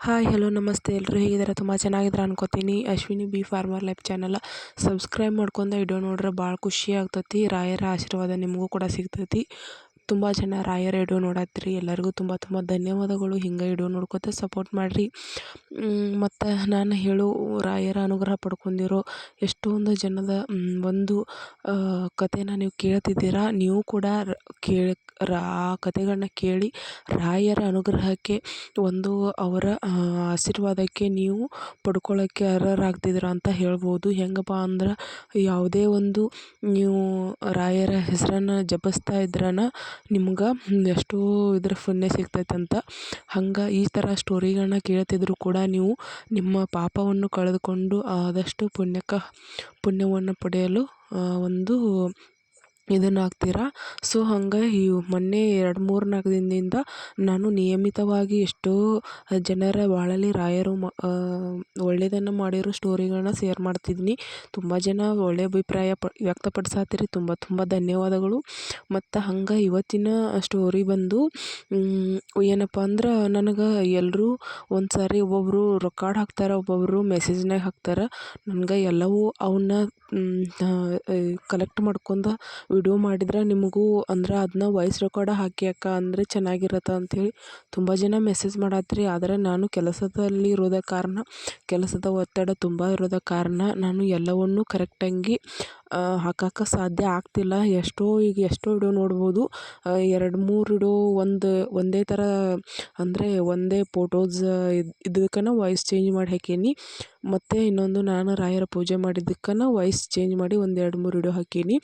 Hi, hello, ನಮಸ್ತೆ. ಎಲ್ಲರೂ ಹೇಗಿದ್ದಾರೆ? ತುಂಬ ಚೆನ್ನಾಗಿದ್ದಾರೆ ಅನ್ಕೋತೀನಿ. Ashwini B farmer life channel. Subscribe ಮಾಡ್ಕೊಂಡು ವಿಡಿಯೋ ನೋಡ್ರೆ ಭಾಳ ಖುಷಿ ಆಗ್ತೈತಿ. ರಾಯರ ಆಶೀರ್ವಾದ ನಿಮಗೂ ಕೂಡ ಸಿಗ್ತೈತಿ. ತುಂಬ ಜನ ರಾಯರ ವಿಡಿಯೋ ನೋಡತ್ತೀರಿ ಎಲ್ಲರಿಗೂ ತುಂಬ ತುಂಬ ಧನ್ಯವಾದಗಳು. ಹಿಂಗೆ ವಿಡಿಯೋ ನೋಡ್ಕೊತ ಸಪೋರ್ಟ್ ಮಾಡಿರಿ. ಮತ್ತು ನಾನು ಹೇಳೋ ರಾಯರ ಅನುಗ್ರಹ ಪಡ್ಕೊಂಡಿರೋ ಎಷ್ಟೊಂದು ಜನದ ಒಂದು ಕಥೆನ ನೀವು ಕೇಳ್ತಿದ್ದೀರಾ. ನೀವು ಕೂಡ ಕೇಳಿ ರಾ ಕಥೆಗಳನ್ನ ಕೇಳಿ ರಾಯರ ಅನುಗ್ರಹಕ್ಕೆ ಒಂದು ಅವರ ಆಶೀರ್ವಾದಕ್ಕೆ ನೀವು ಪಡ್ಕೊಳ್ಳೋಕ್ಕೆ ಅರ್ಹರಾಗ್ತಿದ್ದೀರ ಅಂತ ಹೇಳ್ಬೋದು. ಹೆಂಗಪ್ಪ ಅಂದ್ರೆ ಯಾವುದೇ ಒಂದು ನೀವು ರಾಯರ ಹೆಸರನ್ನು ಜಪಿಸ್ತಾ ಇದ್ರನ ನಿಮ್ಗೆ ಎಷ್ಟೋ ಇದ್ರ ಪುಣ್ಯ ಸಿಗ್ತೈತೆ ಅಂತ. ಹಂಗೆ ಈ ಥರ ಸ್ಟೋರಿಗಳನ್ನ ಕೇಳ್ತಿದ್ರು ಕೂಡ ನೀವು ನಿಮ್ಮ ಪಾಪವನ್ನು ಕಳೆದುಕೊಂಡು ಆದಷ್ಟು ಪುಣ್ಯಕ್ಕೆ ಪುಣ್ಯವನ್ನು ಪಡೆಯಲು ಒಂದು ಇದನ್ನು ಹಾಕ್ತೀರಾ ಸೊ, ಹಂಗೆ ಈ ಮೊನ್ನೆ ಎರಡು ಮೂರು ನಾಲ್ಕು ದಿನದಿಂದ ನಾನು ನಿಯಮಿತವಾಗಿ ಎಷ್ಟೋ ಜನರ ಬಾಳಲ್ಲಿ ರಾಯರು ಮ ಒಳ್ಳೆಯದನ್ನು ಮಾಡಿರೋ ಸ್ಟೋರಿಗಳನ್ನ ಶೇರ್ ಮಾಡ್ತಿದ್ದೀನಿ. ತುಂಬ ಜನ ಒಳ್ಳೆಯ ಅಭಿಪ್ರಾಯ ಪ ವ್ಯಕ್ತಪಡ್ಸತ್ತೀರಿ ತುಂಬ ತುಂಬ ಧನ್ಯವಾದಗಳು. ಮತ್ತು ಹಂಗೆ ಇವತ್ತಿನ ಸ್ಟೋರಿ ಬಂದು ಏನಪ್ಪ ಅಂದ್ರೆ ನನಗೆ ಎಲ್ಲರೂ ಒಂದು ಸಾರಿ ಒಬ್ಬೊಬ್ರು ರೆಕಾರ್ಡ್ ಹಾಕ್ತಾರೆ ಒಬ್ಬೊಬ್ಬರು ಮೆಸೇಜ್ನಾಗ ಹಾಕ್ತಾರೆ. ನನಗೆ ಎಲ್ಲವೂ ಅವನ್ನ ಕಲೆಕ್ಟ್ ಮಾಡ್ಕೊಂಡು ವಿಡಿಯೋ ಮಾಡಿದ್ರೆ ನಿಮಗೂ ಅಂದ್ರೆ ಅದನ್ನ ವಾಯ್ಸ್ ರೆಕಾರ್ಡ್ ಹಾಕಿ, ಅಕ್ಕ, ಅಂದರೆ ಚೆನ್ನಾಗಿರತ್ತೆ ಅಂಥೇಳಿ ತುಂಬ ಜನ ಮೆಸೇಜ್ ಮಾಡತ್ರಿ. ಆದರೆ ನಾನು ಕೆಲಸದಲ್ಲಿ ಇರೋದ ಕಾರಣ, ಕೆಲಸದ ಒತ್ತಡ ತುಂಬ ಇರೋದ ಕಾರಣ ನಾನು ಎಲ್ಲವನ್ನೂ ಕರೆಕ್ಟಾಗಿ ಹಾಕಕ್ಕೆ ಸಾಧ್ಯ ಆಗ್ತಿಲ್ಲ. ಎಷ್ಟೋ ಈಗ ಎಷ್ಟೋ ವಿಡಿಯೋ ನೋಡ್ಬೋದು. ಎರಡು ಮೂರು ವಿಡಿಯೋ ಒಂದು, ಒಂದೇ ಥರ ಅಂದರೆ ಒಂದೇ ಫೋಟೋಸ್ ಇದಕ್ಕನ ವಾಯ್ಸ್ ಚೇಂಜ್ ಮಾಡಿ ಹಾಕೀನಿ. ಮತ್ತು ಇನ್ನೊಂದು ನಾನು ರಾಯರ ಪೂಜೆ ಮಾಡಿದ್ದಕ್ಕನ ವಾಯ್ಸ್ ಚೇಂಜ್ ಮಾಡಿ ಒಂದು ಎರಡು ಮೂರು ವಿಡಿಯೋ ಹಾಕೀನಿ.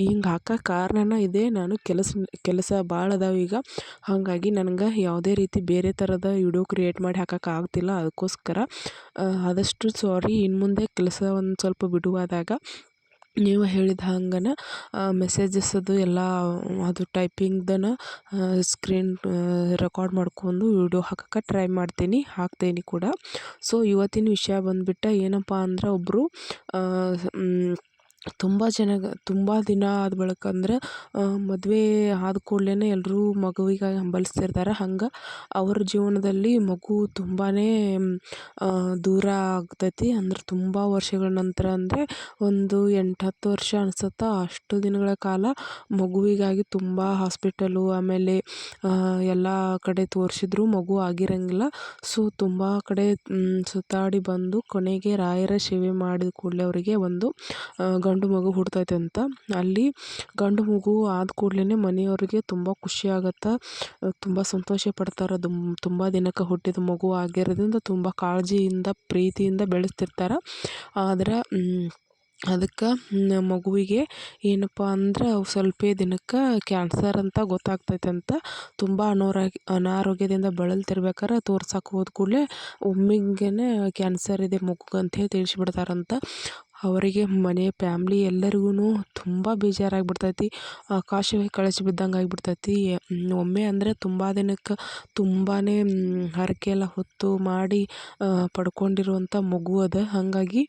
ಹಿಂಗೆ ಹಾಕೋ ಕಾರಣನ ಇದೆ ನಾನು ಕೆಲಸ ಕೆಲಸ ಭಾಳ ಅದಾವೆ ಈಗ. ಹಾಗಾಗಿ ನನಗೆ ಯಾವುದೇ ರೀತಿ ಬೇರೆ ಥರದ ವಿಡಿಯೋ ಕ್ರಿಯೇಟ್ ಮಾಡಿ ಹಾಕಕ್ಕೆ ಆಗ್ತಿಲ್ಲ. ಅದಕ್ಕೋಸ್ಕರ ಆದಷ್ಟು ಸಾರಿ ಇನ್ನು ಮುಂದೆ ಕೆಲಸ ಒಂದು ಸ್ವಲ್ಪ ಬಿಡುವಾದಾಗ. ನೀವು ಹೇಳಿದ ಹಂಗನ ಮೆಸೇಜಸ್ ಅದು ಎಲ್ಲ, ಅದು ಟೈಪಿಂಗ್ದನ ಸ್ಕ್ರೀನ್ ರೆಕಾರ್ಡ್ ಮಾಡ್ಕೊಂಡು ವಿಡಿಯೋ ಹಾಕಕ್ಕೆ ಟ್ರೈ ಮಾಡ್ತೀನಿ, ಹಾಕ್ತೀನಿ ಕೂಡ. ಸೊ ಇವತ್ತಿನ ವಿಷಯ ಬಂದ್ಬಿಟ್ಟು ಏನಪ್ಪ ಅಂದ್ರೆ ಒಬ್ಬರು ತುಂಬ ಜನ ತುಂಬ ದಿನ ಆದ ಬಳಿಕ ಅಂದ್ರೆ ಮದುವೆ ಆದ ಕೂಡ್ಲೇ ಎಲ್ಲರೂ ಮಗುವಿಗಾಗಿ ಹಂಬಲಿಸ್ತಿರ್ತಾರೆ. ಹಂಗೆ ಅವ್ರ ಜೀವನದಲ್ಲಿ ಮಗು ತುಂಬಾ ದೂರ ಆಗ್ತೈತಿ. ಅಂದ್ರೆ ತುಂಬ ವರ್ಷಗಳ ನಂತರ ಅಂದರೆ ಒಂದು ಎಂಟು ಹತ್ತು ವರ್ಷ ಅನ್ಸುತ್ತೆ ಅಷ್ಟು ದಿನಗಳ ಕಾಲ ಮಗುವಿಗಾಗಿ ತುಂಬ ಹಾಸ್ಪಿಟಲು, ಆಮೇಲೆ ಎಲ್ಲ ಕಡೆ ತೋರಿಸಿದ್ರು ಮಗು ಆಗಿರಂಗಿಲ್ಲ. ಸೊ, ತುಂಬ ಕಡೆ ಸುತ್ತಾಡಿ ಬಂದು ಕೊನೆಗೆ ರಾಯರ ಸೇವೆ ಮಾಡಿದ ಕೂಡಲೇ ಅವರಿಗೆ ಒಂದು ಗಂಡು ಮಗು ಹುಟ್ತೈತೆ ಅಂತ. ಅಲ್ಲಿ ಗಂಡು ಮಗು ಆದ ಕೂಡ್ಲೇ ಮನೆಯವ್ರಿಗೆ ತುಂಬ ಖುಷಿ ಆಗತ್ತೆ. ತುಂಬ ಸಂತೋಷ ಪಡ್ತಾರೆ. ಅದು ತುಂಬ ದಿನಕ್ಕೆ ಹುಟ್ಟಿದ ಮಗು ಆಗಿರೋದ್ರಿಂದ ತುಂಬ ಕಾಳಜಿಯಿಂದ, ಪ್ರೀತಿಯಿಂದ ಬೆಳೆಸ್ತಿರ್ತಾರೆ. ಆದ್ರೆ ಅದಕ್ಕೆ ಮಗುವಿಗೆ ಏನಪ್ಪ ಅಂದ್ರೆ ಸ್ವಲ್ಪ ದಿನಕ್ಕೆ ಕ್ಯಾನ್ಸರ್ ಅಂತ ಗೊತ್ತಾಗ್ತೈತೆ ಅಂತ ತುಂಬ ಅನಾರೋಗ್ಯ, ಅನಾರೋಗ್ಯದಿಂದ ಬಳಲ್ತಿರ್ಬೇಕಾರೆ ತೋರ್ಸಕ್ಕೆ ಹೋದ ಕೂಡಲೇ ಒಮ್ಮಿಂಗೇ ಕ್ಯಾನ್ಸರ್ ಇದೆ ಮಗುಗೆ ಹೇಳಿ ತಿಳಿಸ್ಬಿಡ್ತಾರಂತ. ಅವರಿಗೆ ಮನೆ, ಫ್ಯಾಮ್ಲಿ ಎಲ್ಲರಿಗೂ ತುಂಬ ಬೇಜಾರಾಗ್ಬಿಡ್ತೈತಿ. ಆಕಾಶವೇ ಕಳಚಿ ಬಿದ್ದಂಗೆ ಆಗಿಬಿಡ್ತೈತಿ. ಒಮ್ಮೆ ಅಂದರೆ ತುಂಬ ದಿನಕ್ಕೆ ತುಂಬಾ ಹರಕೆ ಎಲ್ಲ ಹೊತ್ತು ಮಾಡಿ ಪಡ್ಕೊಂಡಿರುವಂಥ ಮಗು ಅದು. ಹಾಗಾಗಿ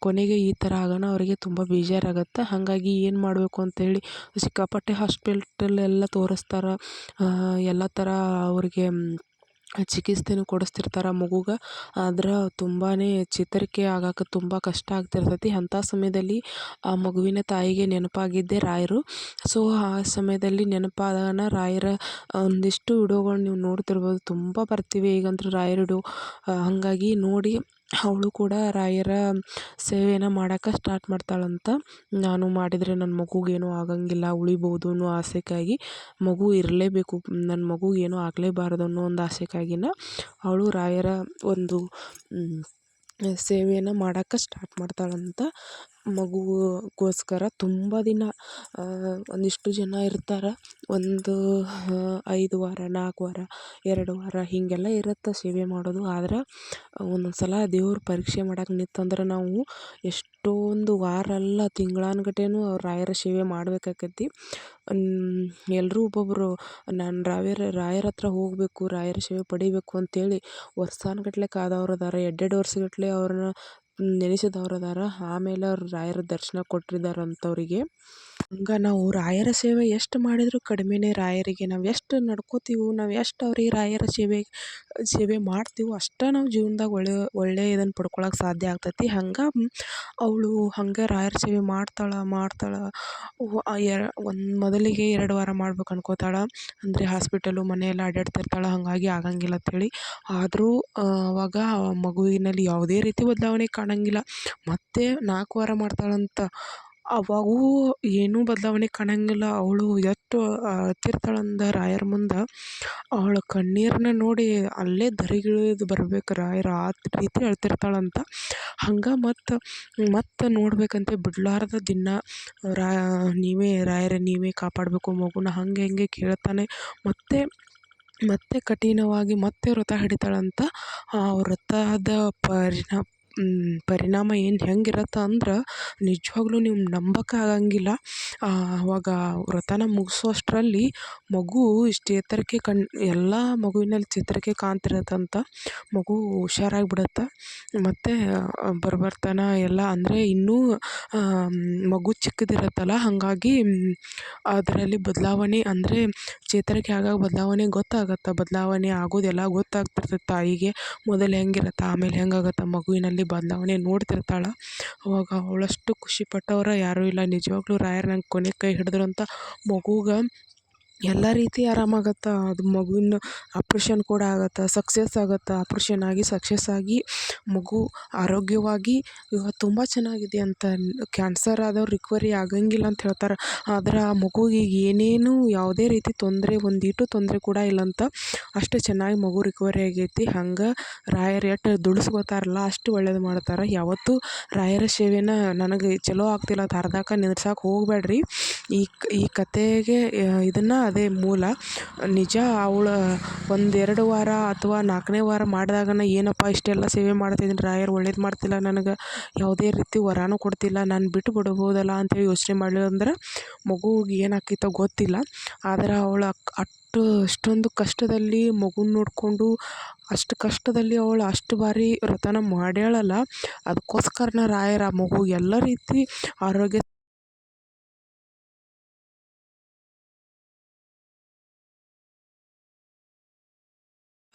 ಕೊನೆಗೆ ಈ ಥರ ಆಗೋಣ, ಅವರಿಗೆ ತುಂಬ ಬೇಜಾರಾಗತ್ತೆ. ಹಾಗಾಗಿ ಏನು ಮಾಡಬೇಕು ಅಂತೇಳಿ ಸಿಕ್ಕಾಪಟ್ಟೆ ಹಾಸ್ಪಿಟಲ್ ಎಲ್ಲ ತೋರಿಸ್ತಾರೆ. ಎಲ್ಲ ಥರ ಅವ್ರಿಗೆ ಚಿಕಿತ್ಸೆನೂ ಕೊಡಿಸ್ತಿರ್ತಾರೆ ಮಗುಗೆ. ಆದ್ರೆ ತುಂಬಾ ಚೇತರಿಕೆ ಆಗಕ್ಕೆ ತುಂಬ ಕಷ್ಟ ಆಗ್ತಿರ್ತೈತಿ. ಅಂಥ ಸಮಯದಲ್ಲಿ ಆ ಮಗುವಿನ ತಾಯಿಗೆ ನೆನಪಾಗಿದ್ದೆ ರಾಯರು. ಸೊ ಆ ಸಮಯದಲ್ಲಿ ನೆನಪಾದಾಗ ರಾಯರ ಒಂದಿಷ್ಟು ವಿಡಿಯೋಗಳು ನೀವು ನೋಡ್ತಿರ್ಬೋದು. ತುಂಬ ಬರ್ತೀವಿ. ಈಗಂತೂ ರಾಯರ ವಿಡಿಯೋ ಹಾಗಾಗಿ ನೋಡಿ ಅವಳು ಕೂಡ ರಾಯರ ಸೇವೆಯನ್ನು ಮಾಡೋಕೆ ಸ್ಟಾರ್ಟ್ ಮಾಡ್ತಾಳಂತ ನಾನು ಮಾಡಿದರೆ ನನ್ನ ಮಗುಗೇನೂ ಆಗಂಗಿಲ್ಲ, ಉಳಿಬೋದು ಅನ್ನೋ ಆಸೆಗಾಗಿ ಮಗು ಇರಲೇಬೇಕು ನನ್ನ ಮಗುಗೇನು ಆಗಲೇಬಾರದು ಅನ್ನೋ ಒಂದು ಆಸೆಗಾಗಿನ ಅವಳು ರಾಯರ ಒಂದು ಸೇವೆಯನ್ನು ಮಾಡೋಕೆ ಸ್ಟಾರ್ಟ್ ಮಾಡ್ತಾಳಂತ ಮಗುಗೋಸ್ಕರ ತುಂಬ ದಿನ ಒಂದಿಷ್ಟು ಜನ ಇರ್ತಾರೆ. ಒಂದು ಐದು ವಾರ, ನಾಲ್ಕು ವಾರ, ಎರಡು ವಾರ ಹೀಗೆಲ್ಲ ಇರುತ್ತೆ ಸೇವೆ ಮಾಡೋದು. ಆದ್ರೆ ಒಂದೊಂದು ಸಲ ದೇವ್ರ ಪರೀಕ್ಷೆ ಮಾಡಕ್ಕೆ ನಿಂತಂದ್ರೆ ನಾವು ಎಷ್ಟೊಂದು ವಾರ ಅಲ್ಲ ತಿಂಗಳಾನ್ಗಟ್ಲೆನೂ ರಾಯರ ಸೇವೆ ಮಾಡ್ಬೇಕಾಕೈತಿ ಎಲ್ಲರೂ ಒಬ್ಬೊಬ್ಬರು ನಾನು ರಾಯರ ರಾಯರ ಹತ್ರ ಹೋಗಬೇಕು, ರಾಯರ ಸೇವೆ ಪಡಿಬೇಕು ಅಂತೇಳಿ ವರ್ಷಾನುಗಟ್ಲೆ ಕಾದವ್ರು ಅದಾರೆ. ಎರಡೆರಡು ವರ್ಷಗಟ್ಲೆ ಅವ್ರನ್ನ ನೆನೆಸಿದವ್ರು ಅದಾರ ಆಮೇಲೆ ಅವ್ರು ರಾಯರ ದರ್ಶನ ಕೊಟ್ಟಿದ್ದಾರೆ ಅಂಥವ್ರಿಗೆ ಹಂಗೆ ನಾವು ರಾಯರ ಸೇವೆ ಎಷ್ಟು ಮಾಡಿದರೂ ಕಡಿಮೆನೆ ರಾಯರಿಗೆ. ನಾವು ಎಷ್ಟು ನಡ್ಕೊತೀವೋ, ನಾವು ಎಷ್ಟು ಅವ್ರಿಗೆ ರಾಯರ ಸೇವೆ ಸೇವೆ ಮಾಡ್ತೀವೋ ಅಷ್ಟೇ ನಾವು ಜೀವನ್ದಾಗ ಒಳ್ಳೆ ಒಳ್ಳೆಯ ಇದನ್ನು ಪಡ್ಕೊಳಕ್ಕೆ ಸಾಧ್ಯ ಆಗ್ತೈತಿ. ಹಂಗೆ ಅವಳು ಹಂಗೆ ರಾಯರ ಸೇವೆ ಮಾಡ್ತಾಳೆ ಮಾಡ್ತಾಳೆ. ಎರ, ಒಂದು ಮೊದಲಿಗೆ ಎರಡು ವಾರ ಮಾಡ್ಬೇಕು ಅನ್ಕೋತಾಳೆ. ಅಂದರೆ ಹಾಸ್ಪಿಟಲು ಮನೆ ಎಲ್ಲ ಅಡ್ಡಾಡ್ತಿರ್ತಾಳೆ ಹಾಗಾಗಿ ಆಗಂಗಿಲ್ಲ ಅಂಥೇಳಿ ಆದರೂ ಅವಾಗ ಮಗುವಿನಲ್ಲಿ ಯಾವುದೇ ರೀತಿ ಬದಲಾವಣೆ ಕಾಣಂಗಿಲ್ಲ. ಮತ್ತೆ ನಾಲ್ಕು ವಾರ ಮಾಡ್ತಾಳಂತ ಅವಾಗೂ ಏನೂ ಬದಲಾವಣೆ ಕಾಣಂಗಿಲ್ಲ. ಅವಳು ಎಷ್ಟು ಅತ್ತಿರ್ತಾಳಂದ ರಾಯರ ಮುಂದೆ. ಅವಳ ಕಣ್ಣೀರನ್ನ ನೋಡಿ ಅಲ್ಲೇ ಧರೆಗಿಳಿದು ಬರ್ಬೇಕು. ರಾಯರು ಆ ರೀತಿ ಅಳ್ತಿರ್ತಾಳಂತ. ಹಂಗೆ ಮತ್ತು ಮತ್ತು ನೋಡ್ಬೇಕಂತೆ ಬಿಡಲಾರ್ದ ದಿನ. ರಾ, ನೀವೇ, ರಾಯರ ನೀವೇ ಕಾಪಾಡಬೇಕು ಮಗುನ. ಹಂಗೆ ಹೆಂಗೆ ಕೇಳ್ತಾನೆ. ಮತ್ತೆ ಮತ್ತೆ ಕಠಿಣವಾಗಿ ಮತ್ತೆ ವ್ರತ ಹಿಡಿತಾಳಂತ. ಆ ವ್ರತದ ಪರಿಣಾ ಪರಿಣಾಮ ಏನು ಹೆಂಗಿರತ್ತೆ ಅಂದ್ರೆ ನಿಜವಾಗ್ಲೂ ನೀವು ನಂಬಕ್ಕೆ ಆಗಂಗಿಲ್ಲ. ಅವಾಗ ವ್ರತನ ಮುಗಿಸೋಷ್ಟ್ರಲ್ಲಿ ಮಗು ಇಷ್ಟು ಎತ್ತರಕ್ಕೆ ಕಣ್ಣು ಎಲ್ಲ ಮಗುವಿನಲ್ಲಿ ಚೇತರಿಕೆ ಕಾಣ್ತಿರತ್ತಂತ ಮಗು ಹುಷಾರಾಗಿ ಬಿಡತ್ತೆ ಮತ್ತು ಬರ್ಬರ್ತಾನೆ ಎಲ್ಲ ಅಂದರೆ ಇನ್ನೂ ಮಗು ಚಿಕ್ಕದಿರತ್ತಲ್ಲ, ಹಾಗಾಗಿ ಅದರಲ್ಲಿ ಬದಲಾವಣೆ ಅಂದರೆ ಚೇತರಿಕೆ ಆಗಾಗ ಬದಲಾವಣೆ ಗೊತ್ತಾಗತ್ತೆ. ಬದಲಾವಣೆ ಆಗೋದೆಲ್ಲ ಗೊತ್ತಾಗ್ತಿರ್ತೈತೆ ತಾಯಿಗೆ. ಮೊದಲು ಹೆಂಗಿರತ್ತೆ, ಆಮೇಲೆ ಹೆಂಗಾಗತ್ತೆ ಮಗುವಿನಲ್ಲಿ ಬದಲಾವಣೆ ನೋಡ್ತಿರ್ತಾಳೆ. ಅವಾಗ ಅವಳಷ್ಟು ಖುಷಿ ಪಟ್ಟವ್ರು ಯಾರೂ ಇಲ್ಲ. ನಿಜವಾಗ್ಲೂ ರಾಯರು ನಂಗೆ ಕೊನೆಗೆ ಕೈ ಹಿಡಿದ್ರು ಅಂತ ಮಗುಗೆ ಎಲ್ಲ ರೀತಿ ಆರಾಮಾಗತ್ತೆ? ಅದು ಮಗುವಿನ ಆಪ್ರೇಷನ್ ಕೂಡ ಆಗತ್ತೆ? ಸಕ್ಸಸ್ ಆಗತ್ತೆ? ಆಪ್ರೇಷನ್ ಆಗಿ ಸಕ್ಸಸ್ ಆಗಿ ಮಗು ಆರೋಗ್ಯವಾಗಿ ಇವಾಗ ತುಂಬ ಚೆನ್ನಾಗಿದೆ ಅಂತ ಕ್ಯಾನ್ಸರ್ ಆದವ್ರು ರಿಕವರಿ ಆಗಂಗಿಲ್ಲ ಅಂತ ಹೇಳ್ತಾರೆ. ಆದ್ರೆ ಆ ಮಗುಗೆ ಏನೇನು ಯಾವುದೇ ರೀತಿ ತೊಂದರೆ ಒಂದೀಟು ತೊಂದರೆ ಕೂಡ ಇಲ್ಲ ಅಂತ ಅಷ್ಟು ಚೆನ್ನಾಗಿ ಮಗು ರಿಕವರಿ ಆಗೈತಿ. ಹಂಗೆ ರಾಯರ ಎಷ್ಟು ದುಡಿಸ್ಕೋತಾರಲ್ಲ, ಅಷ್ಟು ಒಳ್ಳೇದು ಮಾಡ್ತಾರೆ. ಯಾವತ್ತೂ ರಾಯರ ಸೇವೆನ ನನಗೆ ಚಲೋ ಆಗ್ತಿಲ್ಲ ಅಂತ ಅರ್ಧಕ್ಕೆ ನಿಲ್ಸಕ್ಕೆ ಹೋಗಬೇಡ್ರಿ. ಈ ಈ ಕತೆಗೆ, ಇದನ್ನು ಅದೇ ಮೂಲ. ನಿಜ, ಅವಳು ಒಂದು ಎರಡು ವಾರ ಅಥವಾ ನಾಲ್ಕನೇ ವಾರ ಮಾಡಿದಾಗನ ಏನಪ್ಪ ಇಷ್ಟೆಲ್ಲ ಸೇವೆ ಮಾಡ್ತಿದ್ದೀನಿ ರಾಯರು ಒಳ್ಳೇದು ಮಾಡ್ತಿಲ್ಲ ನನಗೆ, ಯಾವುದೇ ರೀತಿ ವರನೂ ಕೊಡ್ತಿಲ್ಲ, ನಾನು ಬಿಟ್ಟು ಬಿಡ್ಬೋದಲ್ಲ ಅಂತೇಳಿ ಯೋಚನೆ ಮಾಡಲಿಲ್ಲ ಅಂದ್ರೆ ಮಗುಗೆ ಏನಾಕ್ಕಿತ್ತೋ ಗೊತ್ತಿಲ್ಲ. ಆದ್ರೆ ಅವಳು ಅಷ್ಟು ಅಷ್ಟೊಂದು ಕಷ್ಟದಲ್ಲಿ ಮಗುನ ನೋಡಿಕೊಂಡು ಅಷ್ಟು ಕಷ್ಟದಲ್ಲಿ ಅವಳು ಅಷ್ಟು ಬಾರಿ ವ್ರತನ ಮಾಡ್ಯಾಳಲ್ಲ, ಅದಕ್ಕೋಸ್ಕರನ ರಾಯರ ಆ ಮಗುಗೆ ಎಲ್ಲ ರೀತಿ ಆರೋಗ್ಯ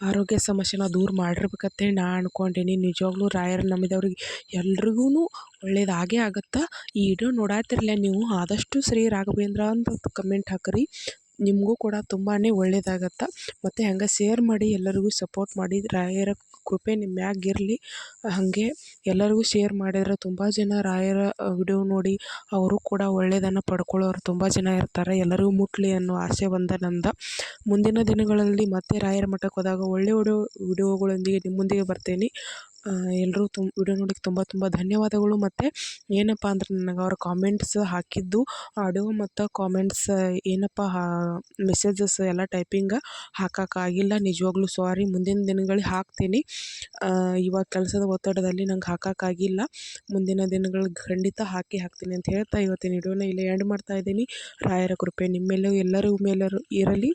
ಆರೋಗ್ಯ ಸಮಸ್ಯೆನ ದೂರ ಮಾಡಿರ್ಬೇಕಂತೇಳಿ ನಾ ಅಂದ್ಕೊಂಡೀನಿ ನಿಜವಾಗ್ಲೂ ರಾಯರು ನಂಬಿದವ್ರಿಗೆ ಎಲ್ರಿಗೂ ಒಳ್ಳೇದಾಗೇ ಆಗುತ್ತೆ? ಈ ವಿಡಿಯೋ ನೋಡಾತ್ತಿರಲ್ಲ ನೀವು. ಆದಷ್ಟು ಶ್ರೀ ರಾಘವೇಂದ್ರ ಅಂತ ಕಮೆಂಟ್ ಹಾಕಿರಿ. ನಿಮಗೂ ಕೂಡ ತುಂಬಾ ಒಳ್ಳೆಯದಾಗತ್ತೆ ಮತ್ತು ಹಂಗೆ ಶೇರ್ ಮಾಡಿ ಎಲ್ಲರಿಗೂ ಸಪೋರ್ಟ್ ಮಾಡಿ, ರಾಯರ ಕೃಪೆ ನಿಮ್ಮ ಮ್ಯಾಗ ಇರಲಿ. ಹಾಗೆ ಎಲ್ಲರಿಗೂ ಶೇರ್ ಮಾಡಿದ್ರೆ ತುಂಬ ಜನ ರಾಯರ ವಿಡಿಯೋ ನೋಡಿ ಅವರು ಕೂಡ ಒಳ್ಳೆಯದನ್ನು ಪಡ್ಕೊಳ್ಳೋರು ತುಂಬ ಜನ ಇರ್ತಾರೆ. ಎಲ್ಲರಿಗೂ ಮುಟ್ಟಲಿ ಅನ್ನೋ ಆಸೆ ಬಂದ ನಂದ. ಮುಂದಿನ ದಿನಗಳಲ್ಲಿ ಮತ್ತೆ ರಾಯರ ಮಠಕ್ಕೆ ಹೋದಾಗ ಒಳ್ಳೆ ವಿಡಿಯೋ ವಿಡಿಯೋಗಳೊಂದಿಗೆ ನಿಮ್ಮ ಮುಂದಿಗೆ ಬರ್ತೇನೆ. ಎಲ್ಲರೂ ತುಂಬ ವಿಡಿಯೋ ನೋಡೋಕ್ಕೆ ತುಂಬ ತುಂಬ ಧನ್ಯವಾದಗಳು. ಮತ್ತು ಏನಪ್ಪ ಅಂದ್ರೆ ನನಗೆ ಅವರ ಕಾಮೆಂಟ್ಸ್ ಹಾಕಿದ್ದು ಆಡಿಯೋ ಮತ್ತು ಕಾಮೆಂಟ್ಸ್ ಏನಪ್ಪ ಮೆಸೇಜಸ್ ಎಲ್ಲ ಟೈಪಿಂಗ ಹಾಕೋಕ್ಕಾಗಿಲ್ಲ ನಿಜವಾಗ್ಲೂ ಸಾರಿ ಮುಂದಿನ ದಿನಗಳಿಗೆ ಹಾಕ್ತೀನಿ. ಇವಾಗ ಕೆಲಸದ ಒತ್ತಡದಲ್ಲಿ ನಂಗೆ ಹಾಕೋಕ್ಕಾಗಿಲ್ಲ ಮುಂದಿನ ದಿನಗಳಿಗೆ ಖಂಡಿತ ಹಾಕಿ ಹಾಕ್ತೀನಿ ಅಂತ ಹೇಳ್ತಾ ಇವತ್ತಿನ ವಿಡಿಯೋನ ಇಲ್ಲೇ ಎಂಡ್ ಮಾಡ್ತಾ ಇದ್ದೀನಿ. ರಾಯರ ಕೃಪೆ ನಿಮ್ಮೆಲ್ಲೂ ಎಲ್ಲರೂ ಮೇಲರು ಇರಲಿ.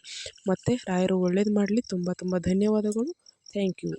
ಮತ್ತು ರಾಯರು ಒಳ್ಳೇದು ಮಾಡಲಿ. ತುಂಬ ತುಂಬ ಧನ್ಯವಾದಗಳು. Thank you